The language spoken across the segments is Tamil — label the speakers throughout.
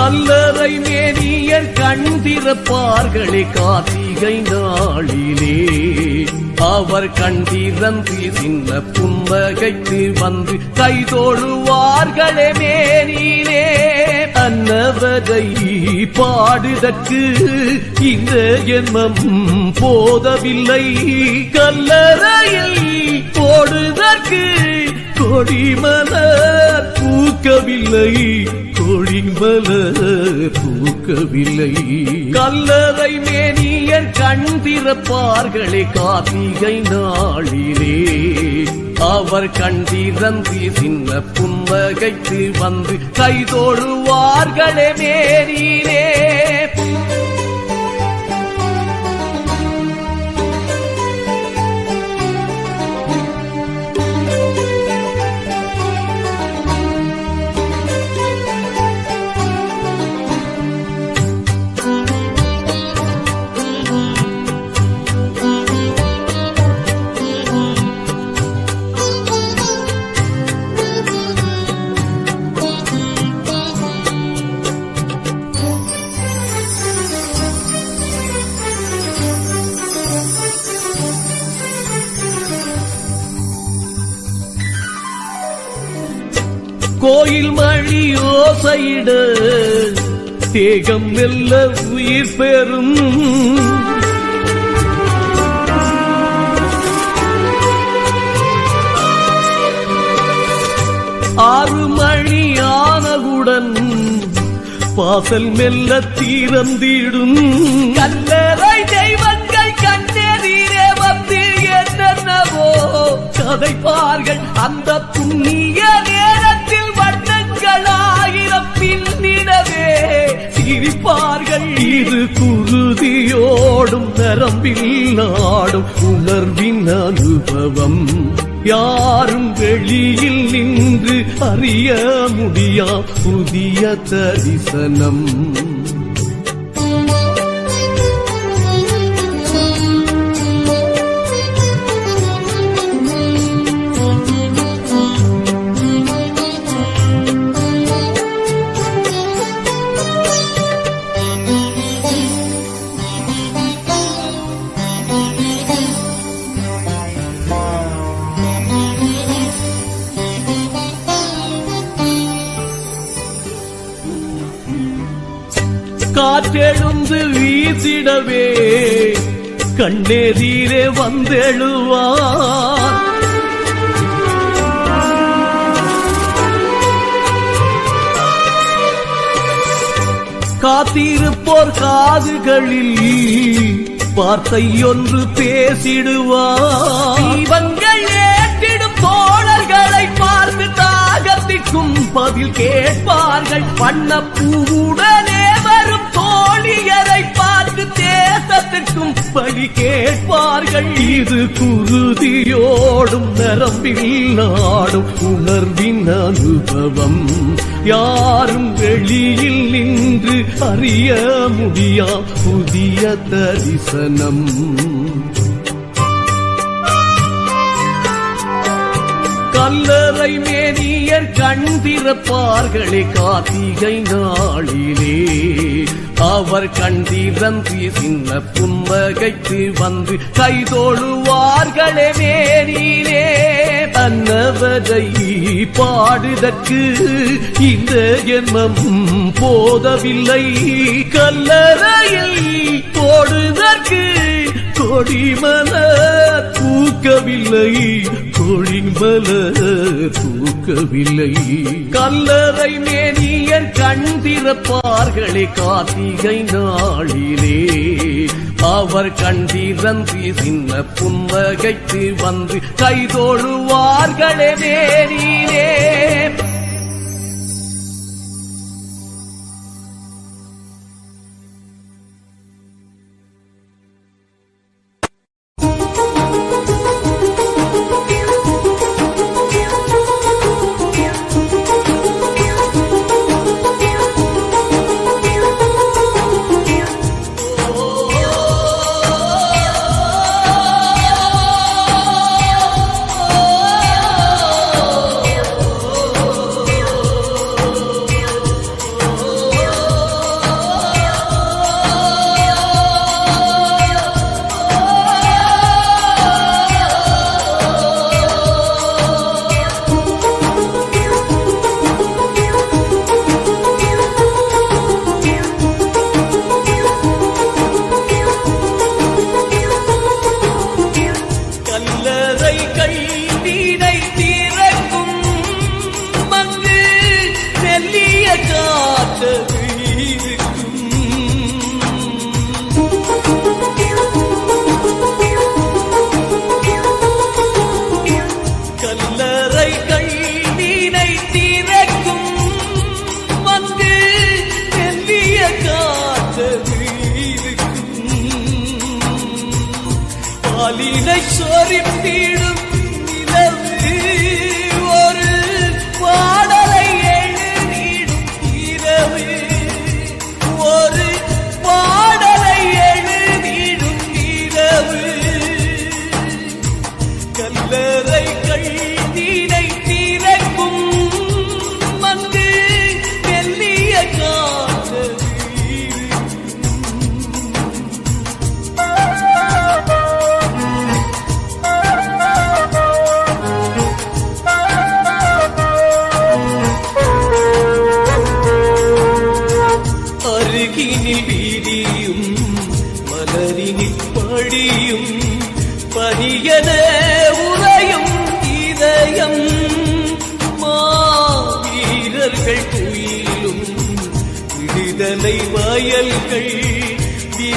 Speaker 1: கல்லறை மேனியர் கண்டிருப்பார்களே கார்த்திகை நாளிலே. அவர் கண்டிரந்து சின்ன புன்னகைத்து வந்து கைதோழுவார்களே மேனிலே. அன்னவரை பாடுதற்கு இந்த எண்ணம் போதவில்லை. கல்லறையில் போடுதற்கு கொடிமலர் பூக்கவில்லை கொடிமலர் பூக்கவில்லை. கல்லறை மேனியர் கண்டிருப்பார்களே கார்த்திகை நாளிலே. அவர் கண்டிரந்து சின்ன புன்னகைத்து வந்து கைதோடுவார்களே மேனிலே. ஓசையிட தேகம் மெல்ல உயிர் பெறும். ஆறு மணி ஆனவுடன் வாசல் மெல்ல தீரந்திடும். கல்லறை தெய்வங்கள் கண்ணெதிரே வந்து என்னென்னவோ. கதைப்பார்கள் அந்த புண்ணிய இது குருதியோடும் நரம்பில் ஆடும் உணர்வின் அனுபவம். யாரும் வெளியில் நின்று அறிய முடியா புதிய தரிசனம். விடவே கண்ணெதிரே வந்தெழுவார் காத்திருப்போர் காதுகளில் வார்த்தை ஒன்று பேசிடுவார் தீபங்கள் ஏற்றிடும் தோழர்களை பார்த்து தாகத்திற்கும் பதில் கேட்பார்கள். வண்ணப்பூவுடனே வரும் தோழியரை பார்த்து தேசத்திற்கும் பலி கேட்பார்கள். இது குருதியோடும் நரம்பில் நாடும் உணர்வின் அனுபவம். யாரும் வெளியில் நின்று அறிய முடியா புதிய தரிசனம். கல்லறை மே மேனியர் கண்டிருப்பார்களே கார்த்திகை நாளிலே. அவர் கண்டிரந்து சின்ன புன்னகைத்து வந்து கைதோழுவார்களே மேனிலே. அன்னவரை பாடுதற்கு இந்த எண்ணம் போதவில்லை. கல்லறையில் போடுதற்கு கொடிமலர் பூக்கவில்லை கொடிமலர் பூக்கவில்லை கல்லறை மேனியர் கண்டிருப்பார்களே கார்த்திகை நாளிலே. அவர் கண்டிரந்து சின்ன புன்னகைத்து வந்து கைதோழுவார்களே மேனிலே.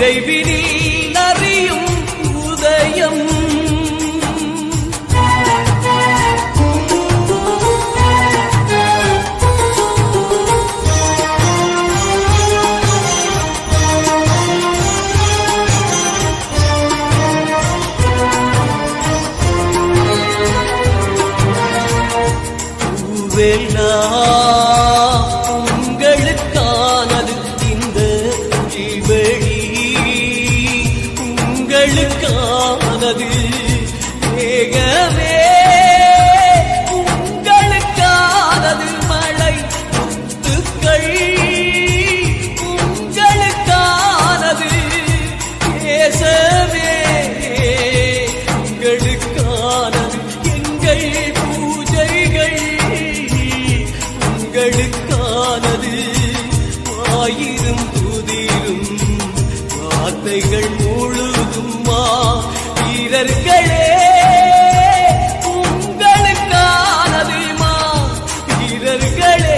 Speaker 1: they. கோட்டைகள் முழுதும்மா வீரர்களே உங்களுக்கானதுமா. வீரர்களே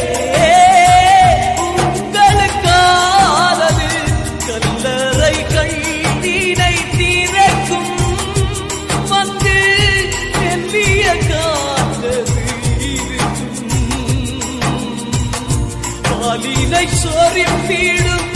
Speaker 1: உங்களுக்கானது. கல்லறை கண்ணீரை திறக்கும் வந்து செல்லிய காந்தது இருக்கும். பாலினை சோரின் வீடும்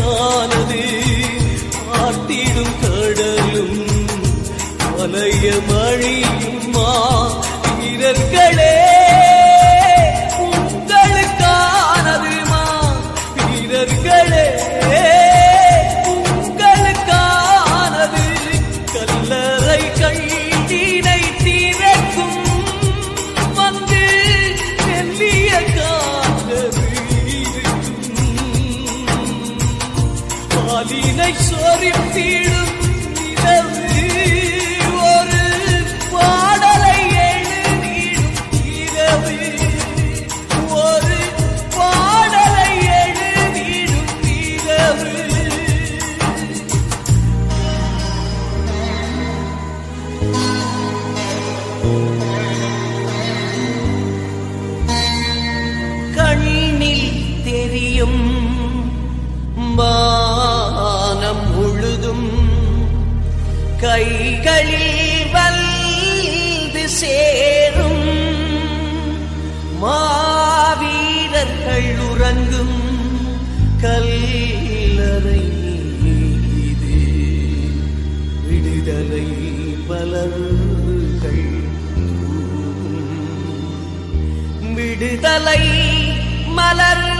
Speaker 1: sultanım கைகளில் வந்து சேரும் மாவீரர்கள் உறங்கும் கல்லறை இது விடுதலை மலர்கள் விடுதலை மலர்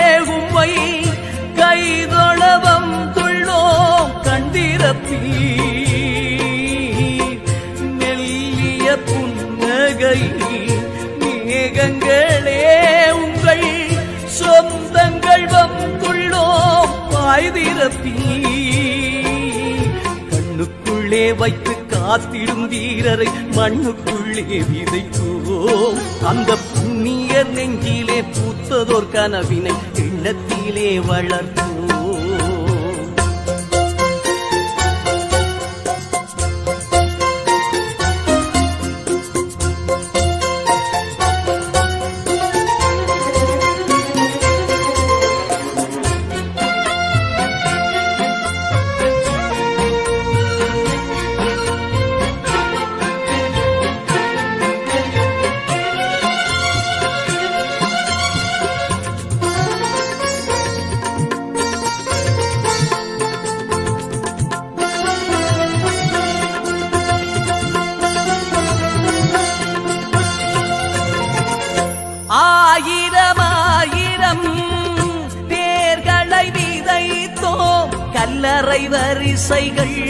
Speaker 1: காத்திடும் வீரரை மண்ணுக்குள்ளே விதைக்குவோம் அந்த புண்ணிய நெஞ்சிலே பூத்ததோர் கனவினை எண்ணத்திலே வளர்த்தோம்.